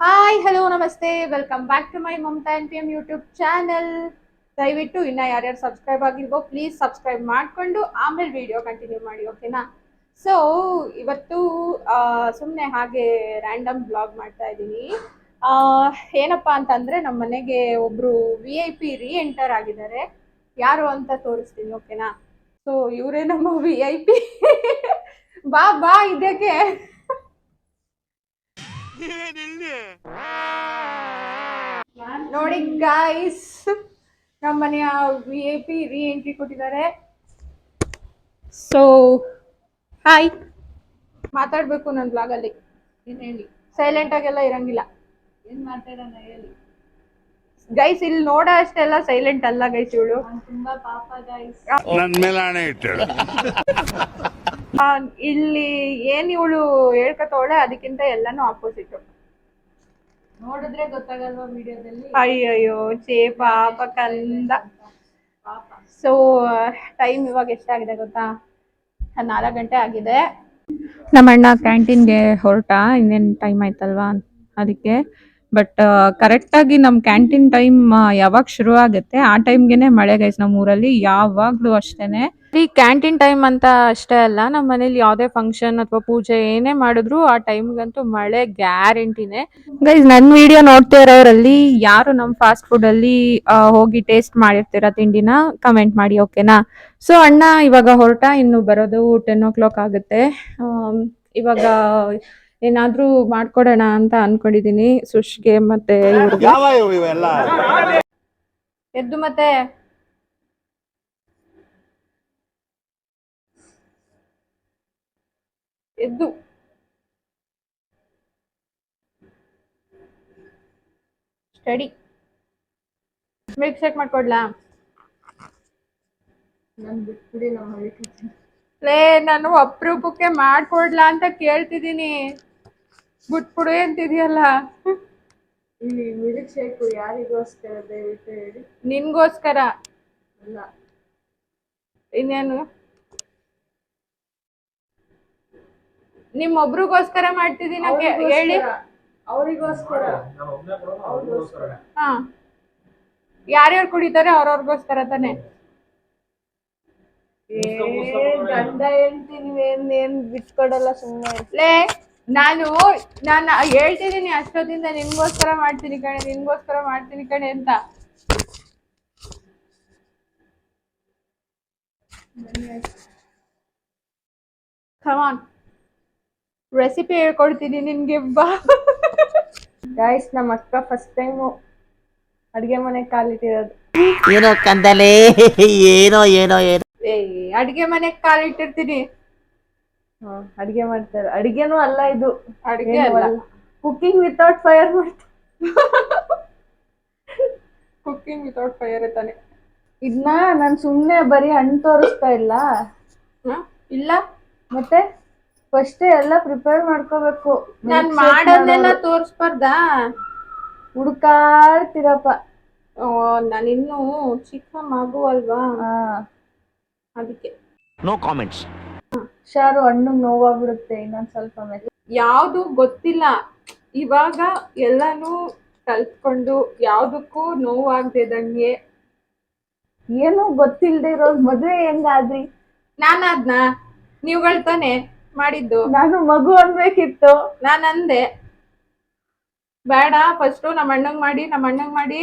Hi hello ನಮಸ್ತೆ welcome back to my Mamata N P M YouTube channel ದಯವಿಟ್ಟು ಇನ್ನ ಯಾರ್ಯಾರು ಸಬ್ಸ್ಕ್ರೈಬ್ ಆಗಿಲ್ವೋ ಪ್ಲೀಸ್ ಸಬ್ಸ್ಕ್ರೈಬ್ ಮಾಡಿಕೊಂಡು ಆಮೇಲೆ ವಿಡಿಯೋ ಕಂಟಿನ್ಯೂ ಮಾಡಿ ಓಕೆನಾ ಸೊ ಇವತ್ತು ಸುಮ್ಮನೆ ಹಾಗೆ ರ್ಯಾಂಡಮ್ ಬ್ಲಾಗ್ ಮಾಡ್ತಾ ಇದ್ದೀನಿ. ಏನಪ್ಪ ಅಂತಂದ್ರೆ ನಮ್ಮ ಮನೆಗೆ ಒಬ್ರು V I P reenter ಆಗಿದ್ದಾರೆ. ಯಾರು ಅಂತ ತೋರಿಸ್ತೀನಿ ಓಕೆನಾ ಸೊ ಇವರೇ ನಮ್ಮ ವಿ ಐ ಪಿ ಬಾ ಬಾ ಇದಕ್ಕೆ ನೋಡಿ ಗಾಯ್ಸ್ ನಮ್ಮ ಮನೆಯ V I P reentry ಕೊಟ್ಟಿದ್ದಾರೆ. ಸೊ ಹಾಯ್ ಮಾತಾಡ್ಬೇಕು ನನ್ನ ಬ್ಲಾಗಲ್ಲಿ ಏನು ಹೇಳಿ? ಸೈಲೆಂಟ್ ಆಗೆಲ್ಲ ಇರಂಗಿಲ್ಲ. ಏನ್ ಮಾತಾಡೋಣ ಹೇಳಿ? ಗೈಸ್ ಇಲ್ಲಿ ನೋಡ ಅಷ್ಟೆಲ್ಲ ಸೈಲೆಂಟ್ ಅಲ್ಲ ಗೈಸ್ ಇವಳು. ನಾನ್ ತುಂಬಾ ಪಾಪ ಗೈಸ್ ನನ್ ಮೇಲೆ ಆಣೆ ಇಟ್ಟಳು ಇಲ್ಲಿ ಏನ್ ಇವಳು ಹೇಳ್ಕೊತವಳೆ ಅದಕ್ಕಿಂತ ಎಲ್ಲಾನು ಆಪೋಸಿಟ್ ನೋಡಿದ್ರೆ ಗೊತ್ತಾಗಲ್ವಾ ವಿಡಿಯೋದಲ್ಲಿ? ಅಯ್ಯಯ್ಯೋ ಚೇ ಪಾಪ ಕಂದ. ಸೊ ಟೈಮ್ ಇವಾಗ ಎಷ್ಟಾಗಿದೆ ಗೊತ್ತಾ? ನಾಲ್ಕು ಗಂಟೆ ಆಗಿದೆ. ನಮ್ಮ ಅಣ್ಣ ಕ್ಯಾಂಟೀನ್ಗೆ ಹೊರಟ ಇನ್ನೇನು ಟೈಮ್ ಆಯ್ತಲ್ವಾ ಅದಕ್ಕೆ. ಬಟ್ ಕರೆಕ್ಟಾಗಿ ನಮ್ಮ ಕ್ಯಾಂಟೀನ್ ಟೈಮ್ ಯಾವಾಗ ಶುರು ಆಗುತ್ತೆ ಆ ಟೈಮ್ಗೆನೆ ಮಳೆ ಗೈಸ್ ನಮ್ಮ ಊರಲ್ಲಿ ಯಾವಾಗಲೂ ಅಷ್ಟೇನೆ. ಈ ಕ್ಯಾಂಟೀನ್ ಟೈಮ್ ಅಂತ ಅಷ್ಟೇ ಅಲ್ಲ. ನಮ್ಮ ಮನೇಲಿ ಯಾವುದೇ ಫಂಕ್ಷನ್ ಅಥವಾ ಪೂಜೆ ಏನೇ ಮಾಡಿದ್ರು ಆ ಟೈಮ್ಗಂತೂ ಮಳೆ ಗ್ಯಾರಂಟಿನೇ ಗೈಸ್ ನನ್ನ ವಿಡಿಯೋ ನೋಡ್ತಾ ಇರೋರಲ್ಲಿ ಯಾರು ನಮ್ಮ ಫಾಸ್ಟ್ ಫುಡ್ ಅಲ್ಲಿ ಹೋಗಿ ಟೇಸ್ಟ್ ಮಾಡಿರ್ತೀರಾ ತಿಂಡಿನ? ಕಮೆಂಟ್ ಮಾಡಿ ಓಕೆನಾ ಸೊ ಅಣ್ಣ ಇವಾಗ ಹೊರಟ ಇನ್ನು ಬರೋದು ಟೆನ್ ಓ ಕ್ಲಾಕ್ ಆಗುತ್ತೆ ಇವಾಗ ಏನಾದ್ರೂ ಮಾಡ್ಕೊಡೋಣ ಅಂತ ಅನ್ಕೊಂಡಿದೀನಿ ಸುಶ್ಗೆ ಮತ್ತೆ ಎದ್ದು ಮತ್ತೆ. ಎದ್ದು. ಸ್ಟಡಿ ಮಿಲ್ಕ್ ಶೇಕ್ ಮಾಡ್ಕೊಡ್ಲಾ? ನನ್ ಬಿಟ್ಬಿಡಿ ಲೇ ನಾನು ಅಪರೂಪಕ್ಕೆ ಮಾಡ್ಕೊಡ್ಲಾ ಅಂತ ಕೇಳ್ತಿದ್ದೀನಿ. ಬಿಟ್ಬಿಡು ಅಂತಿದ್ಯಲ್ಲ. ಇಲ್ಲಿ ಮಿಲ್ಕ್ ಶೇಕು ಯಾರಿಗೋಸ್ಕರ ದಯವಿಟ್ಟು ಹೇಳಿ. ನಿನ್ಗೋಸ್ಕರ? ಅಲ್ಲ. ಇನ್ನೇನು? ನಿಮ್ಮೊಬ್ರಿಗೋಸ್ಕರ ಮಾಡ್ತಿದ್ದೀನ ಹೇಳಿ. ಅವರಿಗೋಸ್ಕರ. ಅವ್ರಿಗೋಸ್ಕರ. ಹಾ. ಯಾರ್ಯಾರು ಕುಡಿತಾರೆ ಅವ್ರವ್ರಿಗೋಸ್ಕರ ತಾನೆ? ಏ ಗಂಡ ಹೇಳ್ತೀನಿ ನೀವೇನ್ ಏನ್ ಬಿಟ್ಕೊಡಲ್ಲ ಸುಮ್ಮನೆ ಲೇ ನಾನು ನಾನು ಹೇಳ್ತಿದ್ದೀನಿ ಅಷ್ಟೊತ್ತಿಂದ ನಿಮ್ಗೋಸ್ಕರ ಮಾಡ್ತೀನಿ ಕಣೆ ನಿನ್ಗೋಸ್ಕರ ಮಾಡ್ತೀನಿ ಕಣೆ ಅಂತ. ಕಮಾನ್ ರೆಸಿಪಿ ಹೇಳ್ಕೊಡ್ತೀನಿ ನಿನ್ಗೆ ಬಾ. ಗಾಯ್ಸ್ ನಮ್ಮ ಅಕ್ಕ ಫಸ್ಟ್ ಟೈಮು ಅಡ್ಗೆ ಮನೆ ಕಾಲಿಟ್ಟಿರೋದು. ಏನೋ ಕಂದಲೇ ಏನೋ ಏನೋ ಏನೋ. ಏ ಅಡ್ಗೆ ಮನೆ ಕಾಲಿಟ್ಟಿರ್ತೀನಿ. ಹಾ ಅಡ್ಗೆ ಮಾಡ್ತಾರೆ. ಅಡ್ಗೆನೂ ಅಲ್ಲ ಇದು. ಅಡ್ಗೆ ಅಲ್ಲ. ಕುಕಿಂಗ್ ವಿತೌಟ್ ಫೈರ್ ಮಾಡ್ತಾರೆ. ಕುಕಿಂಗ್ ವಿತೌಟ್ ಫೈರ್ ತಾನೆ. ಇದನ್ನ ನಾನು ಸುಮ್ಮನೆ ಬರೀ ಹಣ್ಣು ತೋರಿಸ್ತಾ ಇಲ್ಲ. ಹ? ಇಲ್ಲ. ಮತ್ತೆ? ಫಸ್ಟ್ ಎಲ್ಲ ಪ್ರಿಪೇರ್ ಮಾಡ್ಕೋಬೇಕು. ನಾನ್ ಮಾಡೋದನ್ನೆಲ್ಲ ತೋರ್ಸ್ಬಾರ್ದ? ಹುಡುಕಾಡ್ತಿರಪ್ಪ. ಓ ನಾನಿನ್ನು ಚಿಕ್ಕ ಮಗು ಅಲ್ವಾ? ಹಾ. ಅದಕ್ಕೆ. ನೋ ಕಾಮೆಂಟ್ಸ್ ಹುಷಾರು ಹಣ್ಣು ನೋವಾಗ್ಬಿಡುತ್ತೆ ಇನ್ನೊಂದ್ ಸ್ವಲ್ಪ ಮೇಲೆ ಯಾವುದು ಗೊತ್ತಿಲ್ಲ. ಇವಾಗ ಎಲ್ಲಾನು ಕಲ್ತ್ಕೊಂಡು ಯಾವ್ದಕ್ಕೂ ನೋವಾಗ್ದಿದಂಗೆ ಏನು ಗೊತ್ತಿಲ್ದೆ ಇರೋ ಮದ್ವೆ ಹೆಂಗಾದ್ರಿ? ನಾನು ಅದ್ನ? ನೀವುಗಳು ತಾನೆ? ಮಾಡಿದ್ದು. ನಾನು ಮಗು ಅನ್ಬೇಕಿತ್ತು. ನಾನು ಅಂದೆ ಬೇಡ ಫಸ್ಟು ನಮ್ಮ ಅಣ್ಣಂಗ್ ಮಾಡಿ ನಮ್ಮ ಅಣ್ಣಂಗ್ ಮಾಡಿ.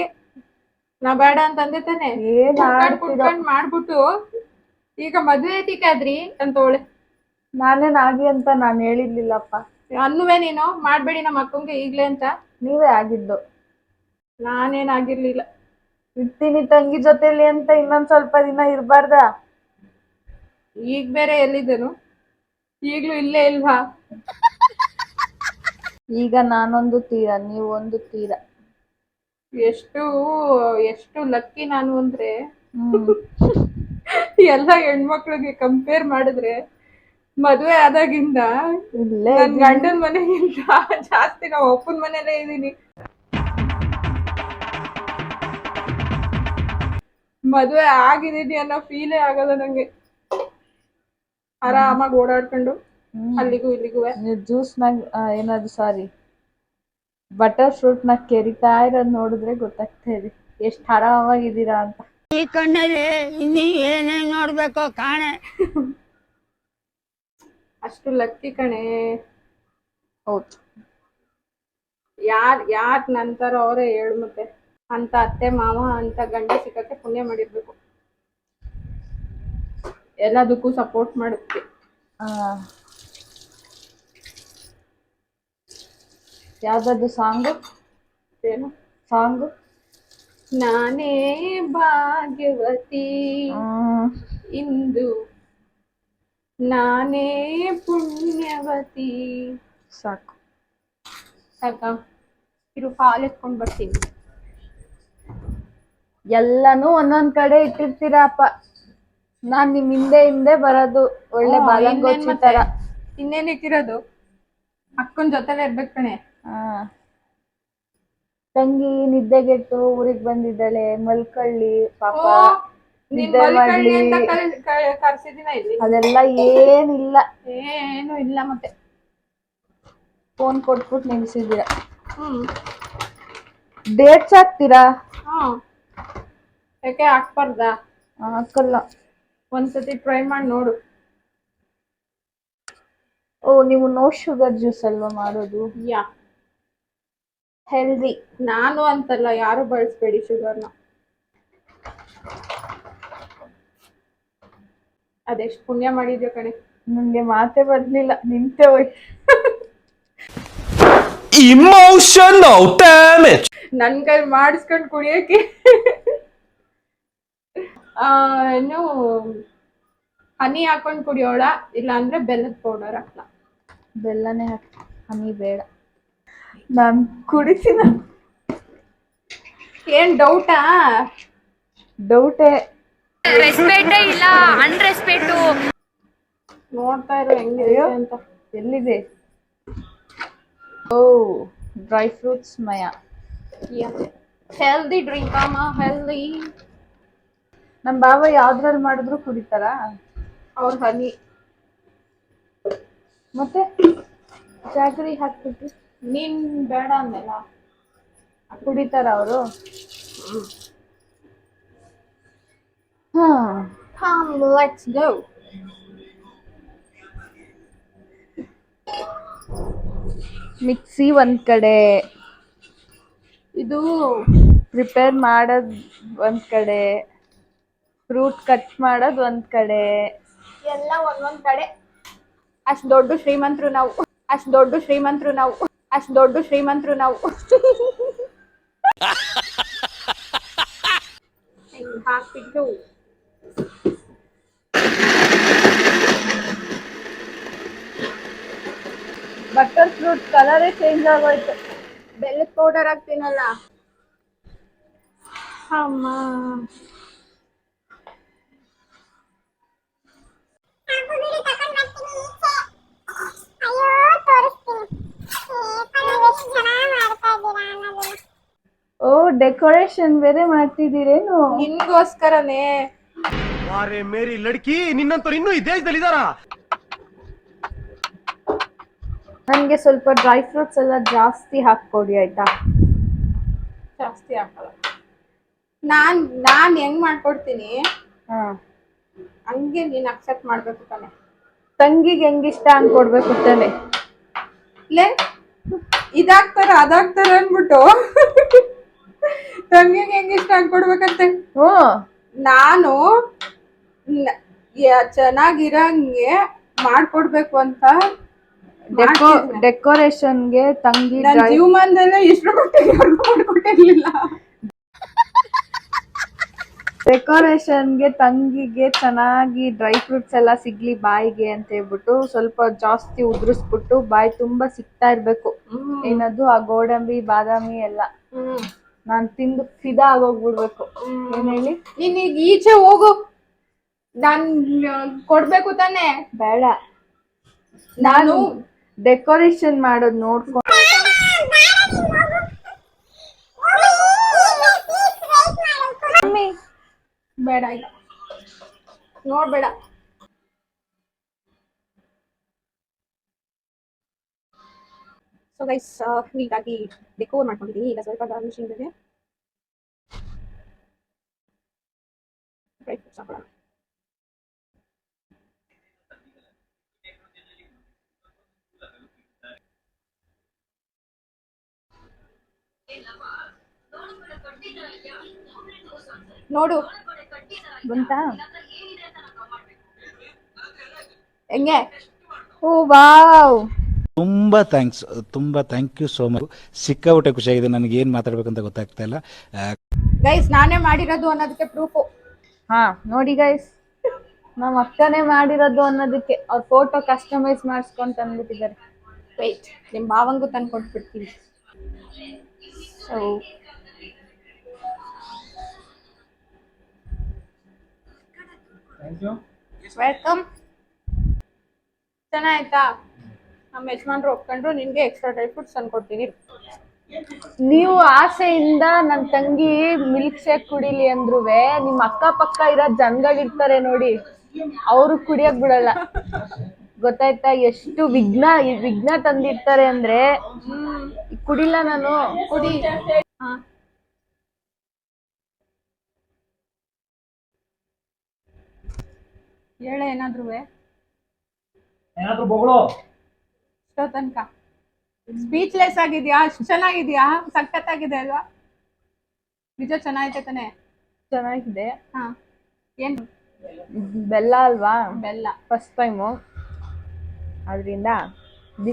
ನಾ ಬೇಡ ಅಂತ ಅಂದೆ ತಾನೆ ಏನ್ ಆಡ್ತೀರೋ ಮಾಡ್ಬಿಟ್ಟು. ಈಗ ಮದ್ವೆ ಐತಿಕಾದ್ರಿ ಅಂತವಳೆ ನಾನೇನ್ ಆಗಿ ಅಂತ ನಾನ್ ಹೇಳಿರ್ಲಿಲ್ಲಪ್ಪ. ಅನ್ನುವೆ ನೀನು ಮಾಡ್ಬೇಡಿ ನಮ್ಮ ಅಕ್ಕಂಗೆ ಈಗ್ಲೇ ಅಂತ. ನೀವೇ ಆಗಿದ್ದು. ನಾನೇನಾಗಿರ್ಲಿಲ್ಲ ಇರ್ತೀನಿ ತಂಗಿ ಜೊತೆಲಿ ಅಂತ ಇನ್ನೊಂದ್ ಸ್ವಲ್ಪ ದಿನ ಇರ್ಬಾರ್ದ? ಈಗ ಬೇರೆ ಎಲ್ಲಿದ್ದನು? ಈಗ್ಲೂ ಇಲ್ಲೇ ಇಲ್ವಾ? ಈಗ ನಾನೊಂದು ತೀರ ನೀವೊಂದು ತೀರ. ಎಷ್ಟು ಎಷ್ಟು ಲಕ್ಕಿ ನಾನು ಅಂದ್ರೆ ಎಲ್ಲ ಹೆಣ್ಮಕ್ಳಿಗೆ ಕಂಪೇರ್ ಮಾಡಿದ್ರೆ ಮದ್ವೆ ಆದಾಗಿಂದ ನನ್ ಗಂಡನ ಮನೆಗಿಂತ ಜಾಸ್ತಿ ನಾವು ಅಪ್ಪನ ಮನೇಲೇ ಇದೀನಿ ಮದ್ವೆ ಆಗಿದೀನಿ ಅನ್ನೋ ಫೀಲೇ ಆಗಲ್ಲ ನಂಗೆ. ಆರಾಮಾಗಿ ಓಡಾಡ್ಕೊಂಡು ಅಲ್ಲಿಗೂ ಇಲ್ಲಿಗೂ ಜ್ಯೂಸ್ ಜ್ಯೂಸ್ನಾಗ ಏನಾದ್ರು ಸಾರಿ ಬಟರ್ ಫ್ರೂಟ್ನ ಕೆರಿತಾ ಇರೋದ್ ನೋಡಿದ್ರೆ ಗೊತ್ತಾಗ್ತಾ ಇದೆ. ಎಷ್ಟ್ ಆರಾಮಾಗಿದ್ದೀರಾ ಅಂತ. ಈ ಕಣ್ಣಲ್ಲಿ ಇನ್ನೀ ಏನೇನ್ ನೋಡ್ಬೇಕೋ ಕಾಣೆ. ಅಷ್ಟು ಲಕ್ಕಿ ಕಣೆ. ಹೌದು. ಯಾರ್ ಯಾರ್ ನಂತರ ಅವರೇ ಹೇಳು ಮತ್ತೆ. ಅಂತ ಅತ್ತೆ ಮಾವ ಅಂತ ಗಂಡ ಸಿಕ್ಕಕ್ಕೆ ಪುಣ್ಯ ಮಾಡಿರ್ಬೇಕು. ಎಲ್ಲದಕ್ಕೂ ಸಪೋರ್ಟ್ ಮಾಡುತ್ತೆ. ಯಾವ್ದಾದ್ರು ಸಾಂಗು? ಏನು? ಸಾಂಗು? ನಾನೇ ಭಾಗ್ಯವತಿ. ಇಂದು ನಾನೇ ಪುಣ್ಯವತಿ. ಸಾಕು. ಸಾಕ? ಇರು ಹಾಲು ಎತ್ಕೊಂಡು ಬರ್ತೀನಿ. ಎಲ್ಲಾನು ಒಂದೊಂದ್ ಕಡೆ ಇಟ್ಟಿರ್ತೀರಪ್ಪ. ನಾನ್ ನಿಮ್ ಹಿಂದೆ ಹಿಂದೆ ಬರೋದು ಒಳ್ಳೆ ಹ್ಮ್, ಬಾಲಂಗೋಚಿ ಇನ್ನೇನ್ ತರ? ಇನ್ನೇನ್ ಇಟ್ಟಿರೋದು ಅಕ್ಕನ್ ಜೊತೆಲೆ ಇರ್ಬೇಕು ಕಣೆ. ಆ. ತಂಗಿ ನಿದ್ದೆಗೆಟ್ಟು ಊರಿಗ್ ಬಂದಿದ್ದಾಳೆ ಮಲ್ಕಳ್ಳಿ ಪಾಪ ಓ, ನೀನ್ ನಿದ್ದೆ ಮಲ್ಕಳ್ಳಿ ಅಂತ ಮಾಡ್ಲಿ. ಕರ್- ಕರ್- ಕರ್ಸಿದಿನ ಇಲ್ಲಿ? ಅದೆಲ್ಲ ಏನಿಲ್ಲ. ಏನು ಇಲ್ಲ ಮತ್ತೆ. ಫೋನ್ ಕೊಟ್ಬಿಟ್ಟು ನಿಲ್ಸಿದ್ದೀರ ಹ್ಮ್. ಡೇಟ್ಸ್ ಹಾಕ್ತೀರಾ? ಹ್ಮ್. ಯಾಕೆ ಹಾಕ್ಬಾರ್ದಾ? ಹಾಕಲ್ಲ. ಒಂದ್ಸತಿ ಟ್ರೈ ಮಾಡಿ ನೋಡು. ಓ ನೀವು ನೋ ಶುಗರ್ ಜ್ಯೂಸ್ ಅಲ್ವಾ ಮಾಡೋದು? ಯಾ. ಹೆಲ್ದಿ ನಾನು ಅಂತಲ್ಲ ಯಾರು ಬಳಸ್ಬೇಡಿ ಶುಗರ್ನ ಅದೆಷ್ಟು ಪುಣ್ಯ ಮಾಡಿದ್ಯೋ ಕಣೆ. ನಂಗೆ ಮಾತೆ ಬರ್ಲಿಲ್ಲ ನಿಂತೆ ಹೋಯ್ತು Emotional damage. ನನ್ ಕೈ ಮಾಡಿಸ್ಕೊಂಡ್ ಕುಡಿಯಕ್ಕೆ ಆ, ಏನು ಹನಿ ಹಾಕೊಂಡು ಕುಡಿಯೋಳ ಇಲ್ಲ ಅಂದ್ರೆ ಬೆಲ್ಲದ ಪೌಡರ್ ಹಾಕ್ಲ. ಬೆಲ್ಲನೇ ಹಾಕಿ ಹನಿ ಬೇಡ. ನಾನ್ ಕುಡಿತೀನ? ಏನ್ ಡೌಟಾ ಡೌಟೇ. ರೆಸ್ಪೆಕ್ಟೇ ಇಲ್ಲ ಅನ್ರೆಸ್ಪೆಕ್ಟು ನೋಡ್ತಾ ಇರೋ ಹೆಂಗಿದೆ ಅಂತ. ಎಲ್ಲಿದೆ? ಓ ಡ್ರೈ ಫ್ರೂಟ್ಸ್ ಮಯ. ಹೆಲ್ದಿ ಡ್ರಿಂಕ್ ಅಮ್ಮ ಹೆಲ್ದಿ ನಮ್ ಬಾವ ಯಾವ್ದ್ರಲ್ಲಿ ಮಾಡಿದ್ರು ಕುಡಿತಾರ? ಅವ್ರ ಹನಿ. ಮತ್ತೆ? ಜಾಗರಿ ಹಾಕ್ಬಿಟ್ಟು ನೀನ್ ಬೇಡ ಅಂದಲ್ಲ. ಕುಡಿತಾರ ಅವರು? ಹಾ. Come, let's go. ಮಿಕ್ಸಿ ಒಂದ್ ಕಡೆ. ಇದು ಪ್ರಿಪೇರ್ ಮಾಡೋದ್ ಒಂದ್ ಕಡೆ. ಫ್ರೂಟ್ ಕಟ್ ಮಾಡೋದು ಒಂದ್ ಕಡೆ. ಎಲ್ಲ ಒಂದೊಂದ್ ಕಡೆ. ಅಷ್ಟ್ ದೊಡ್ಡ ಶ್ರೀಮಂತರು ನಾವು. ಅಷ್ಟ್ ದೊಡ್ಡ ಶ್ರೀಮಂತರು ನಾವು. ಅಷ್ಟ್ ದೊಡ್ಡ ಶ್ರೀಮಂತರು ನಾವು. ಹಿಂಗ್ ಹಾಕ್ಬಿಟ್ಟು. ಬಟರ್ ಫ್ರೂಟ್ ಕಲರೇ ಚೇಂಜ್ ಆಗೋಯ್ತು. ಬೆಲ್ಲದ ಪೌಡರ್ ಹಾಕ್ತೀನಲ್ಲ. ಅಮ್ಮ. ಓ ಡೆಕೋರೇಷನ್ ಬೇರೆ ಮಾಡ್ತಿದ್ದೀರೇನು? ನಿನ್ಗೋಸ್ಕರನೇ. ಅರೆ ಮೇರಿ ಲಡ್ಕಿ ನಿನ್ನಂತವ್ರು ಇನ್ನೂ ಈ ದೇಶದಲ್ಲಿ ಇದಾರ ನನಗೆ ಸ್ವಲ್ಪ ಡ್ರೈ ಫ್ರೂಟ್ಸ್ ಎಲ್ಲ ಜಾಸ್ತಿ ಹಾಕ್ಕೊಡಿ ಆಯ್ತಾ? ಜಾಸ್ತಿ ಹಾಕಲ್ಲ. ನಾನ್ ನಾನ್ ಹೆಂಗ್ ಮಾಡ್ಕೊಡ್ತೀನಿ? ಹಾ. ಹಂಗೆ ನೀನ್ ಅಕ್ಸೆಪ್ಟ್ ಮಾಡ್ಬೇಕು ತಾನೆ. ತಂಗಿಗೆ ಹೆಂಗ್ ಇಷ್ಟ ಅನ್ಕೊಡ್ಬೇಕು ತಾನೆ. ಲೇ ಇದಾಗ್ತಾರ ಅದಾಗ್ತಾರ ಅನ್ಬಿಟ್ಟು. ತಂಗಿಗೆ ಹೆಂಗ್ ಇಷ್ಟ ಅನ್ಕೊಡ್ಬೇಕಂತೆ. ಹ್ಞೂ. ನಾನು ನ- ಯ- ಚೆನ್ನಾಗಿರಂಗೆ ಮಾಡ್ಕೊಡ್ಬೇಕು ಅಂತ ಡೆಕೋ ಮಾಡ್ತಿದ್ದೆ. ಡೆಕೋರೇಷನ್ಗೆ ತಂಗಿ ನನ್ dry- ಜೀವಮಾನದಲ್ಲೇ ಇಷ್ಟು ಮಾಡ್ಕೊಟ್ಟಿರ್ಲಿಲ್ಲ. ಡೆಕೋರೇಷನ್ಗೆ ತಂಗಿಗೆ ಚೆನ್ನಾಗಿ ಡ್ರೈ ಫ್ರೂಟ್ಸ್ ಎಲ್ಲ ಸಿಗ್ಲಿ ಬಾಯಿಗೆ ಅಂತ ಹೇಳ್ಬಿಟ್ಟು ಸ್ವಲ್ಪ ಜಾಸ್ತಿ ಉದುರಿಸ್ಬಿಟ್ಟು ಬಾಯಿ ತುಂಬಾ ಸಿಗ್ತಾ ಇರ್ಬೇಕು. ಏನದು? ಆ ಗೋಡಂಬಿ ಬಾದಾಮಿ ಎಲ್ಲ. ನಾನ್ ತಿಂದು ಫಿದಾ ಆಗೋಗ್ಬಿಡ್ಬೇಕು. ಏನ್ ಹೇಳಿ? ನೀನ್ ಈಗ ಈಚೆ ಹೋಗು. ನಾನ್ ಕೊಡ್ಬೇಕು ತಾನೆ. ಬೇಡ. ನಾನು ಡೆಕೋರೇಷನ್ ಮಾಡೋದ್ ನೋಡ್ಕೊಂಡು ಬೇಡ ಈಗ ನೋಡ್ಬೇಡ. ಸೊ ಗೈಸ್ ನೀಟಾಗಿ ಡೆಕೋರ್ ಮಾಡ್ಕೊಂಡಿದ್ದೀನಿ ಈಗ ಸ್ವಲ್ಪ ಗಾರ್ನಿಶಿಂಗ್ ಇದೆ. ನೋಡು. ಬಂತಾ? ಹೆಂಗೆ? Oh wow. ತುಂಬಾ ಥ್ಯಾಂಕ್ಸ್ ತುಂಬಾ ಥ್ಯಾಂಕ್ ಯು ಸೋ ಮಚ್ ಸಿಕ್ಕಾಬಿಟ್ಟೆ ಖುಷಿಯಾಗಿದೆ. ನನಗೆ ಏನು ಮಾತಾಡ್ಬೇಕಂತ ಗೊತ್ತಾಗ್ತಾ ಇಲ್ಲ. ಗೈಸ್ ನಾನೇ ಮಾಡಿರೋದು ಅನ್ನೋದಕ್ಕೆ ಪ್ರೂಫು ಹಾ ನೋಡಿ ಗೈಸ್ ನಮ್ಮ ಅಕ್ಕನೇ ಮಾಡಿರೋದು ಅನ್ನೋದಕ್ಕೆ. ಅವ್ರ ಫೋಟೋ ಕಸ್ಟಮೈಸ್ ಮಾಡಿಸ್ಕೊಂಡು ತಂದ್ಬಿಟ್ಟಿದ್ದಾರೆ. ವೆಯ್ಟ್ ನಿಮ್ಮ ಭಾವಂಗೂ ತಂದು ಕೊಟ್ಬಿಡ್ತೀನಿ ಸೊ ವೆಲ್ಕಮ್ ಚೆನ್ನಾಯ್ತಾ? ನಮ್ಮ ಯಜಮಾನ್ರು ಒಪ್ಕೊಂಡ್ರು ನಿನ್ಗೆ ಎಕ್ಸ್ಟ್ರಾ ಡ್ರೈ ಫ್ರೂಟ್ಸ್ ತಂದು ಕೊಡ್ತೀನಿ ನೀವು ಆಸೆಯಿಂದ ನನ್ ತಂಗಿ ಮಿಲ್ಕ್ ಶೇಕ್ ಕುಡಿಲಿ ಅಂದ್ರುವೆ ನಿಮ್ ಅಕ್ಕಪಕ್ಕ ಇರೋ ಜನಗಳಿರ್ತಾರೆ ನೋಡಿ ಅವ್ರು ಕುಡಿಯಕ್ ಬಿಡಲ್ಲ. ಗೊತ್ತಾಯ್ತಾ? ಎಷ್ಟು ವಿಘ್ನ ವಿಘ್ನ ತಂದಿರ್ತಾರೆ ಅಂದ್ರೆ ಕುಡಿಲ್ಲ ನಾನು. ಕುಡಿ. ಹೇಳೆ ಏನಾದ್ರೂ ಇಷ್ಟೋ ತನಕ. ಸ್ಪೀಚ್ಲೆಸ್ ಆಗಿದ್ಯಾ? ಅಷ್ಟು ಚೆನ್ನಾಗಿದ್ಯಾ? ಸಖತ್ತಾಗಿದೆ ಅಲ್ವಾ? ನಿಜ ಚೆನ್ನಾಗಿದೆ ತಾನೆ? ಚೆನ್ನಾಗಿದೆ. ಹಾ. ಏನು? ಬೆಲ್ಲ ಅಲ್ವಾ? ಬೆಲ್ಲ. ಫಸ್ಟ್ ಟೈಮು ಅದರಿಂದ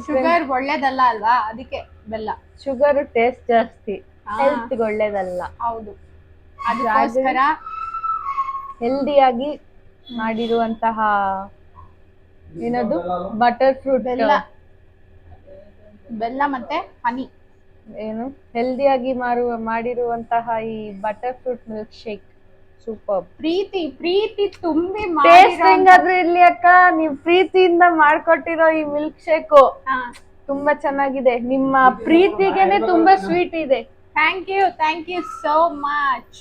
ಶುಗರ್ ಒಳ್ಳೇದಲ್ಲ ಅಲ್ವಾ? ಅದಕ್ಕೆ ಬೆಲ್ಲ. ಶುಗರ್ ಟೇಸ್ಟ್ ಜಾಸ್ತಿ. ಹೆಲ್ತ್ ಒಳ್ಳೇದಲ್ಲ. ಹೌದು. ಅದಕ್ಕೋಸ್ಕರ ಹೆಲ್ದಿಯಾಗಿ ಮಾಡಿರುವಂತಹ ಏನದು? ಬಟರ್ ಫ್ರೂಟ್ ಬೆಲ್ಲ. ಬೆಲ್ಲ ಮತ್ತೆ ಹನಿ ಏನು? ಹೆಲ್ದಿಯಾಗಿ ಮಾರುವ ಮಾಡಿರುವಂತಹ ಈ butter fruit milkshake super ಪ್ರೀತಿ ಪ್ರೀತಿ ತುಂಬಿ ಟೇಸ್ಟ್ ಹೆಂಗಾದ್ರೂ ಇರ್ಲಿ ಅಕ್ಕ. ನೀವ್ ಪ್ರೀತಿಯಿಂದ ಮಾಡ್ಕೊಟ್ಟಿರೋ ಈ ಮಿಲ್ಕ್ ಶೇಕು ತುಂಬಾ ಚೆನ್ನಾಗಿದೆ. ನಿಮ್ಮ ಪ್ರೀತಿಗೆನೆ ತುಂಬಾ ಸ್ವೀಟ್ ಇದೆ. Thank you thank you so much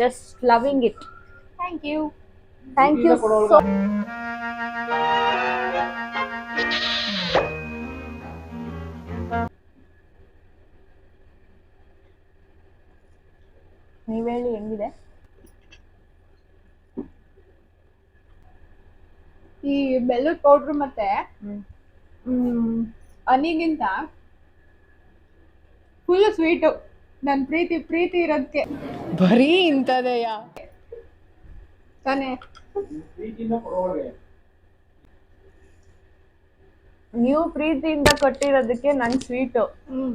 just loving it thank you thank you so ನೀವ್ ಹೇಳಿ ಹೆಂಗಿದೆ? ಈ ಬೆಲ್ಲದ ಪೌಡ್ರ್ ಮತ್ತೆ ಹನಿಗಿಂತ ಫುಲ್ ಸ್ವೀಟು ನನ್ ಪ್ರೀತಿ ಪ್ರೀತಿ ಇರೋದಕ್ಕೆ ಬರೀ ಇಂಥದೆಯಾ? ತಾನೇ. ನೀವು ಪ್ರೀತಿಯಿಂದ ಕೊಟ್ಟಿರೋದಕ್ಕೆ ನನ್ ಸ್ವೀಟು ಹ್ಮ್.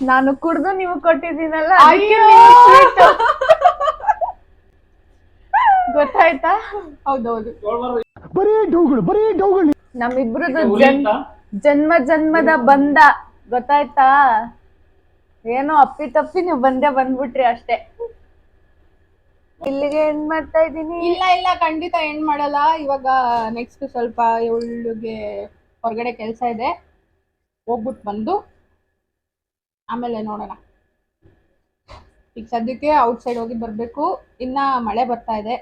ನಾನು ಕುಡ್ದು ನೀವು ಕೊಟ್ಟಿದ್ದೀನಲ್ಲ ಅಯ್ಯೋ! ಗೊತ್ತಾಯ್ತಾ? ಹೌದೌದು. ನಮ್ಮಿಬ್ರದ್ದು ಜನ್ ಜನ್ಮ ಜನ್ಮದ ಬಂದ. ಗೊತ್ತಾಯ್ತಾ? ಏನೋ ಅಪ್ಪಿ ತಪ್ಪಿ ನೀವು ಬಂದೇ ಬಂದ್ಬಿಟ್ರಿ ಅಷ್ಟೇ. ಇಲ್ಲಿಗೆ ಎಂಡ್ ಮಾಡ್ತಾ ಇದ್ದೀನಿ. ಇಲ್ಲ ಇಲ್ಲ ಖಂಡಿತ ಎಂಡ್ ಮಾಡಲ್ಲ. ಇವಾಗ ನೆಕ್ಸ್ಟ್ ಸ್ವಲ್ಪ ಇವಳಿಗೆ ಹೊರಗಡೆ ಕೆಲಸ ಇದೆ. ಹೋಗ್ಬಿಟ್ಟು ಬಂದು ಆಮೇಲೆ ನೋಡೋಣ. ಈಗ ಸದ್ಯಕ್ಕೆ ಔಟ್ ಸೈಡ್ ಹೋಗಿ ಬರಬೇಕು. ಇನ್ನ ಮಳೆ ಬರ್ತಾ ಇದೆ.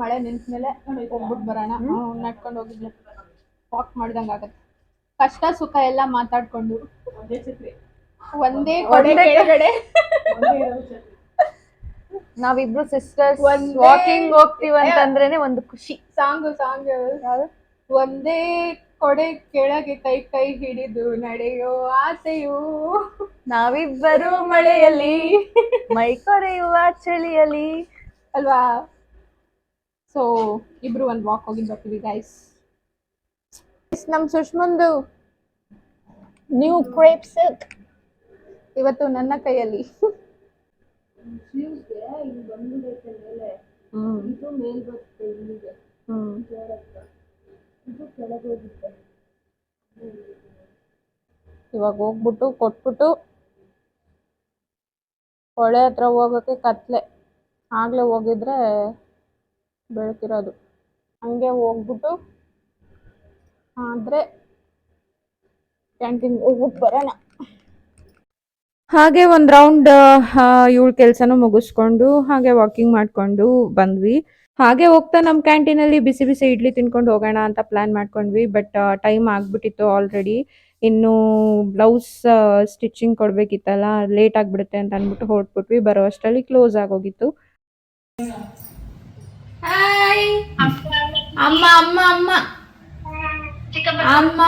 ಮಳೆ ನಿಂತ ಮೇಲೆ ಹೋಗ್ಬಿಟ್ಟು ಬರೋಣ. ನಡ್ಕೊಂಡು ಹೋಗಿದ್ಲೆ. ವಾಕ್ ಮಾಡ್ದಂಗೆ ಆಗತ್ತೆ. ಕಷ್ಟ ಸುಖ ಎಲ್ಲ ಮಾತಾಡ್ಕೊಂಡು. ಒಂದೇ ಕಡೆ. ಒಂದೇ ಕೆಳಗಡೆ ನಾವಿಬ್ರು ಸಿಸ್ಟರ್ಸ್ ಒಂದೇ- ವಾಕಿಂಗ್ ಹೋಗ್ತೀವಿ ಅಂತಂದ್ರೇನೆ ಒಂದು ಖುಷಿ. ಸಾಂಗ್ ಸಾಂಗ್ ಒಂದೇ ಕೊಡೆ ಕೆಳಗೆ ಕೈ ಕೈ ಹಿಡಿದು ನಡೆಯೋ ಆಸೆಯು ನಾವಿಬ್ಬರು ಮಳೆಯಲ್ಲಿ ಮೈ ಕೊರೆಯುವ ಚಳಿಯಲ್ಲಿ. ಅಲ್ವಾ? ಸೊ ಇಬ್ರು ಒಂದು ವಾಕ್ ಹೋಗಿ ಬರ್ತೀವಿ ಗೈಸ್ ನಮ್ ಸುಷ್ಮಂದು ನ್ಯೂ ಕ್ರೇಪ್ ಸಿಲ್ಕ್ ಇವತ್ತು ನನ್ನ ಕೈಯಲ್ಲಿ. ಹ್ಮ್. ಹ್ಮ್. ಇವಾಗ ಹೋಗ್ಬಿಟ್ಟು ಕೊಟ್ಬಿಟ್ಟು ಹೊಳೆ ಹತ್ರ ಹೋಗೋಕೆ ಕತ್ಲೆ. ಆಗ್ಲೇ ಹೋಗಿದ್ರೆ ಬೆಳಕಿರೋದು. ಹಂಗೆ ಹೋಗ್ಬಿಟ್ಟು ಆದ್ರೆ ಕ್ಯಾಂಟೀನ್ ಹೋಗ್ಬಿಟ್ಟು ಬರೋಣ. ಹಾಗೆ ಒಂದು ರೌಂಡ್ ಇವಳ ಕೆಲಸನೂ ಮುಗಿಸ್ಕೊಂಡು ಹಾಗೆ ವಾಕಿಂಗ್ ಮಾಡ್ಕೊಂಡು ಬಂದ್ವಿ. ಹಾಗೆ ಹೋಗ್ತಾ ನಮ್ಮ ಕ್ಯಾಂಟೀನಲ್ಲಿ ಬಿಸಿ ಬಿಸಿ ಇಡ್ಲಿ ತಿನ್ಕೊಂಡು ಹೋಗೋಣ ಅಂತ ಪ್ಲಾನ್ ಮಾಡ್ಕೊಂಡ್ವಿ ಬಟ್ ಟೈಮ್ ಆಗ್ಬಿಟ್ಟಿತ್ತು ಆಲ್ರೆಡಿ ಇನ್ನು ಬ್ಲೌಸ್ ಸ್ಟಿಚಿಂಗ್ ಕೊಡ್ಬೇಕಿತ್ತಲ್ಲ ಲೇಟ್ ಆಗಿಬಿಡುತ್ತೆ ಅಂತ ಅಂದ್ಬಿಟ್ಟು ಹೊರಟ್ಬಿಟ್ವಿ ಬರೋ ಅಷ್ಟರಲ್ಲಿ ಕ್ಲೋಸ್ ಆಗೋಗಿತ್ತು. ಹಾಯ್ ಅಮ್ಮ ಅಮ್ಮ ಅಮ್ಮ. ಅಮ್ಮ.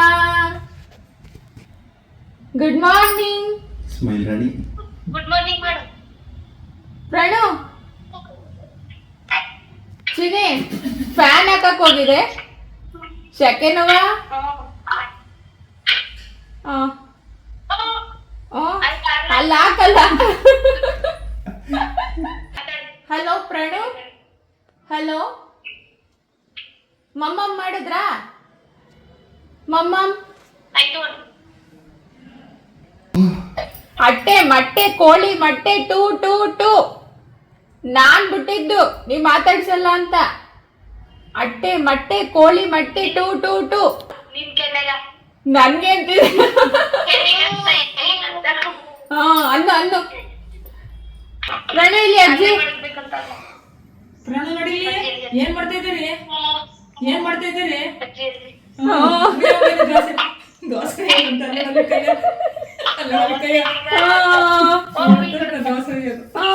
Good morning good morning madam Pranu! Chini fan ಹಾಕಕ್ ಹೋಗಿದೆ? ಸೆಕೆಂಡ್ ಅಲ್ಲ ಹಾಕಲ್ಲ. ಹಲೋ ಪ್ರಣು? ಹಲೋ ಮಮ್ಮಮ್ ಮಾಡಿದ್ರಾ? ಮಮ್ಮಮ್? ಅಟ್ಟೆ ಮಟ್ಟೆ ಕೋಳಿ ಮಟ್ಟೆ ಟೂ ಟೂ ಟೂ. ನಾನ್ ಬಿಟ್ಟಿದ್ದು ನೀವ್ ಮಾತಾಡ್ಸಲ್ಲ ಅಂತ. ಅಟ್ಟೆ ಮಟ್ಟೆ ಕೋಳಿ ಮಟ್ಟೆ ಟೂ ಟೂ ಟೂ. ನನ್ಗೆ ಹಾ ಅನ್ನು ಅನ್ನು. ಪ್ರಣಯಲಿ ಇಲ್ಲಿ ಅಜ್ಜಿ. ಏನ್ ಮಾಡ್ತಾ ಇದ್ದೀರಿ? ಏನ್ ಮಾಡ್ತಾ ಇದ್ದೀರಿ? ಹಾ. ದೋಸೆ ದೋಸೆ. ಇದು. ಆ.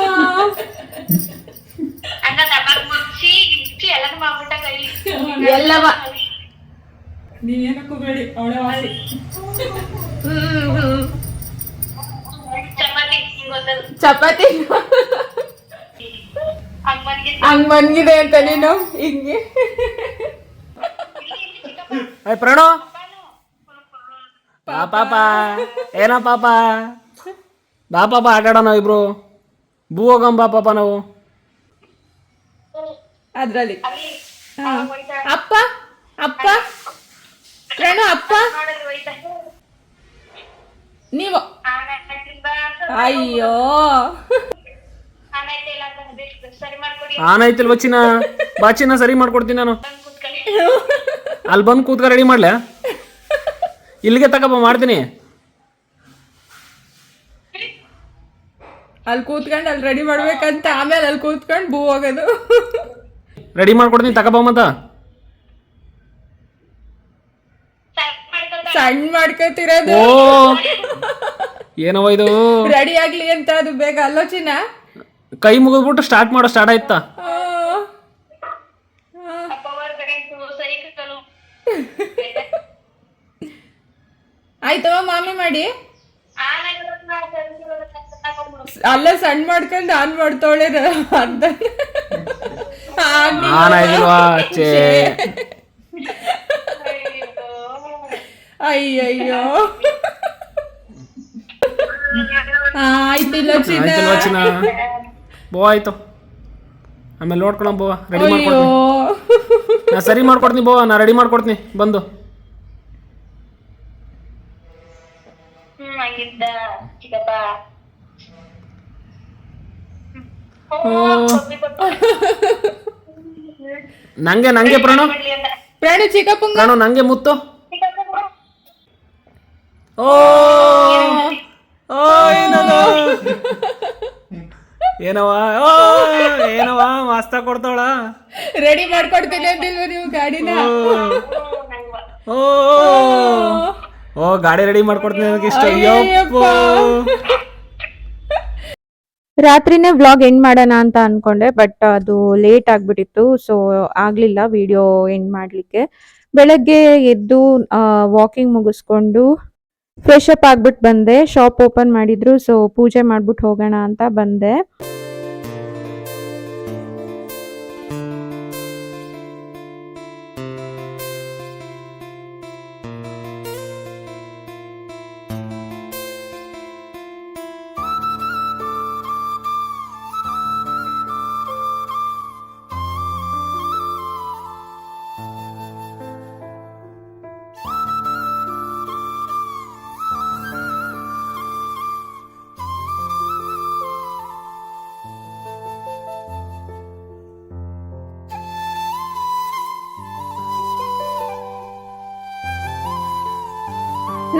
ಅಣ್ಣ ತಗೊಂಡ್ ಮುಗ್ಸಿ ಗಿಚ್ಚಿ ಎಲ್ಲಾನು ಮಾಡ್ಬಿಟ್ಟ ಕೈ ಎಲ್ಲವ ನೀವೇನಕ್ಕೂ ಬೇಡಿ ಅವಳೆ ವಾಸಿ ಹ್ಮ್ ಹ್ಮ್ ಚಪಾತಿ ಹಿಂಗ್ ಒಂದದು ಚಪಾತಿ ಅಮ್ಮನಿಗೆ ಹಂಗ್ ಮನ್ಗಿದೆ ಅಂತ ನೀನು ಹಿಂಗೆ ಏ ಪ್ರಣು ಬಾ ಪಾಪ. ಏನೋ ಪಾಪ. ಬಾ ಪಾಪ ಆಟಾಡೋಣ ಇಬ್ರು. ಬೂ ಹೋಗಂ ಬಾ ಪಾಪ ನಾವು. ಅದ್ರಲ್ಲಿ. ಹಾ. ಅಪ್ಪ ಅಪ್ಪ. ಏನೋ ಅಪ್ಪ. ನೀವು. ಅಯ್ಯೋ. ಆನ್ ಐತಿಲ್ ಚಿನ್ನ. ಬಾ ಸರಿ ಮಾಡ್ಕೊಡ್ತೀನಿ ನಾನು. ಅಲ್ಲಿ ಬಂದು ಕೂತ್ಕ ರೆಡಿ ಮಾಡ್ಲ್ಯಾ ಇಲ್ಲಿಗೆ ತಗೋಬ ಮಾಡ್ತೀನಿ. ಅಲ್ಲಿ ಕೂತ್ಕೊಂಡು ಅಲ್ಲಿ ರೆಡಿ ಮಾಡ್ಬೇಕಂತ ಆಮೇಲೆ ಅಲ್ಲಿ ಕೂತ್ಕೊಂಡು ಬೂ ಹೋಗೋದು. ರೆಡಿ ಮಾಡ್ಕೊಡ್ತೀನಿ ತಗೋಬ ಮತ್ತ. ಸಣ್ಣ ಮಾಡ್ಕೋತಿರೋದು. ಓ ಏನವ ಇದು? ರೆಡಿ ಆಗ್ಲಿ ಅಂತ ಅದು ಬೇಗ ಆಲೋಚನೆ. ಕೈ ಮುಗಿದ್ಬಿಟ್ಟು ಸ್ಟಾರ್ಟ್ ಮಾಡೋ ಸ್ಟಾರ್ಟ್ ಆಯ್ತಾ? ಆಯ್ತವ ಮಾಮಿ ಮಾಡಿ. ಅಲ್ಲ ಸಣ್ಣ ಮಾಡ್ಕೊಂಡು ಆನ್ ಮಾಡ್ತಾವಳೆ ಅಂತ. ಅಯ್ಯಯ್ಯೋ. ಆ, ಆಯ್ತಿಲ್ಲ ಚಿನ್ನ. ಆಯ್ತಿಲ್ವಾ ಚಿನ್ನ. ಬೋ ಆಯ್ತು. ಆಮೇಲೆ ನೋಡ್ಕೊಳಂ ಬೋವಾ ರೆಡಿ ಮಾಡ್ಕೊಡ್ತೀನಿ. ನಾ ಸರಿ ಮಾಡ್ಕೊಡ್ತೀನಿ ಬೋ ನಾ ರೆಡಿ ಮಾಡ್ಕೊಡ್ತೀನಿ. ಬಂದು ಹ್ಮ್ ಹಂಗಿದ್ದ ಚಿಕ್ಕಪ್ಪ ನಂಗೆ ನಂಗೆ ಪ್ರಣು ಪ್ರಾಣಿ ಚಿಕ್ಕಪ್ಪಂಗ? ಪ್ರಣವ್ ನಂಗೆ ಮುತ್ತು? ಓ. ಓ ಏನದು? ಏನವ ಓ ಏನವ ಮಾಸ್ತಾ ಕೊಡ್ತಾಳ ರೆಡಿ ಮಾಡ್ಕೊಡ್ತೀನಿ ಅಂತಿಲ್ವ ನೀವು ಗಾಡಿನ? ಓ. ಓ, ಗಾಡಿ ರೆಡಿ ಮಾಡ್ಕೊಡ್ತೀನಿ. ರಾತ್ರಿನೇ ವ್ಲಾಗ್ ಎಂಡ್ ಮಾಡೋಣ ಅಂತ ಅನ್ಕೊಂಡೆ ಬಟ್ ಅದು ಲೇಟ್ ಆಗ್ಬಿಟ್ಟಿತ್ತು ಸೊ ಆಗ್ಲಿಲ್ಲ ವಿಡಿಯೋ ಎಂಡ್ ಮಾಡ್ಲಿಕ್ಕೆ. ಬೆಳಗ್ಗೆ ಎದ್ದು ವಾಕಿಂಗ್ ಮುಗಿಸ್ಕೊಂಡು ಫ್ರೆಶ್ ಅಪ್ ಆಗ್ಬಿಟ್ಟು ಬಂದೆ. ಶಾಪ್ ಓಪನ್ ಮಾಡಿದ್ರು ಸೊ ಪೂಜೆ ಮಾಡ್ಬಿಟ್ಟು ಹೋಗೋಣ ಅಂತ ಬಂದೆ.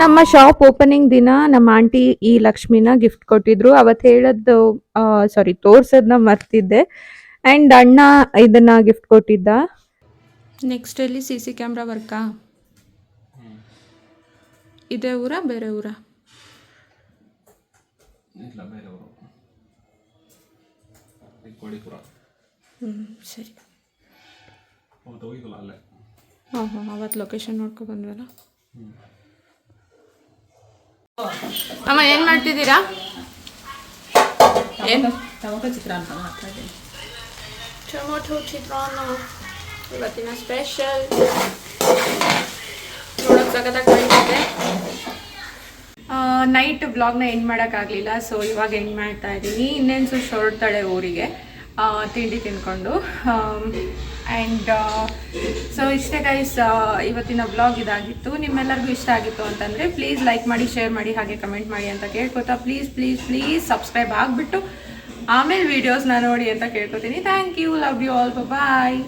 ನಮ್ಮ ಶಾಪ್ ಓಪನಿಂಗ್ ದಿನ ನಮ್ಮ ಆಂಟಿ ಈ ಲಕ್ಷ್ಮಿನ ಗಿಫ್ಟ್ ಕೊಟ್ಟಿದ್ರು. ಅವತ್ತು ಹೇಳದ್ದು ಸಾರಿ ತೋರ್ಸೋದನ್ನ ಮರ್ತಿದ್ದೆ. ಆ್ಯಂಡ್ ಅಣ್ಣ ಇದನ್ನ ಗಿಫ್ಟ್ ಕೊಟ್ಟಿದ್ದ. ನೆಕ್ಸ್ಟ್ ಅಲ್ಲಿ ಸಿ ಸಿ ಕ್ಯಾಮ್ರಾ ವರ್ಕಾ ಇದೇ ಊರ ಬೇರೆ ಊರ? ಹ್ಞೂ ಸರಿ. ಹಾಂ ಹಾಂ ಅವತ್ತು ಲೊಕೇಶನ್ ನೋಡ್ಕೊ ಬಂದ್ವಲ್ಲ? ಅಮ್ಮ ಏನು ಮಾಡ್ತಿದ್ದೀರಾ? ಏನು? ಟೊಮೊಟೊ ಚಿತ್ರಾನ್ನ ಮಾಡ್ತಾ ಇದ್ದೀನಿ ಟೊಮೊಟೊ ಚಿತ್ರಾನ್ನ. ಇವತ್ತಿನ ಸ್ಪೆಷಲ್. ನೋಡೋಕೆ ಸಖತ್ತಾಗಿ ನೈಟ್ ಬ್ಲಾಗ್ನ ಎಂಡ್ ಮಾಡೋಕ್ಕಾಗಲಿಲ್ಲ ಸೊ ಇವಾಗ ಎಂಡ್ ಮಾಡ್ತಾ ಇದ್ದೀನಿ ಇನ್ನೇನು ಸೊ ಹೊರಡ್ತಾಳೆ ಊರಿಗೆ ಆ, ತಿಂಡಿ ತಿನ್ಕೊಂಡು. ಆ್ಯಂಡ್ ಸೊ ಇಷ್ಟೇ ಗೈಸ್ ಇವತ್ತಿನ ಬ್ಲಾಗ್ ಇದಾಗಿತ್ತು. ನಿಮ್ಮೆಲ್ಲರಿಗೂ ಇಷ್ಟ ಆಗಿತ್ತು ಅಂತಂದರೆ ಪ್ಲೀಸ್ ಲೈಕ್ ಮಾಡಿ ಶೇರ್ ಮಾಡಿ, ಹಾಗೆ ಕಮೆಂಟ್ ಮಾಡಿ ಅಂತ ಕೇಳ್ಕೊತಾ ಪ್ಲೀಸ್ ಪ್ಲೀಸ್ ಪ್ಲೀಸ್ ಸಬ್ಸ್ಕ್ರೈಬ್ ಆಗಿಬಿಟ್ಟು ಆಮೇಲೆ ವೀಡಿಯೋಸ್ನ ನೋಡಿ ಅಂತ ಕೇಳ್ಕೊತೀನಿ. Thank you love you all bye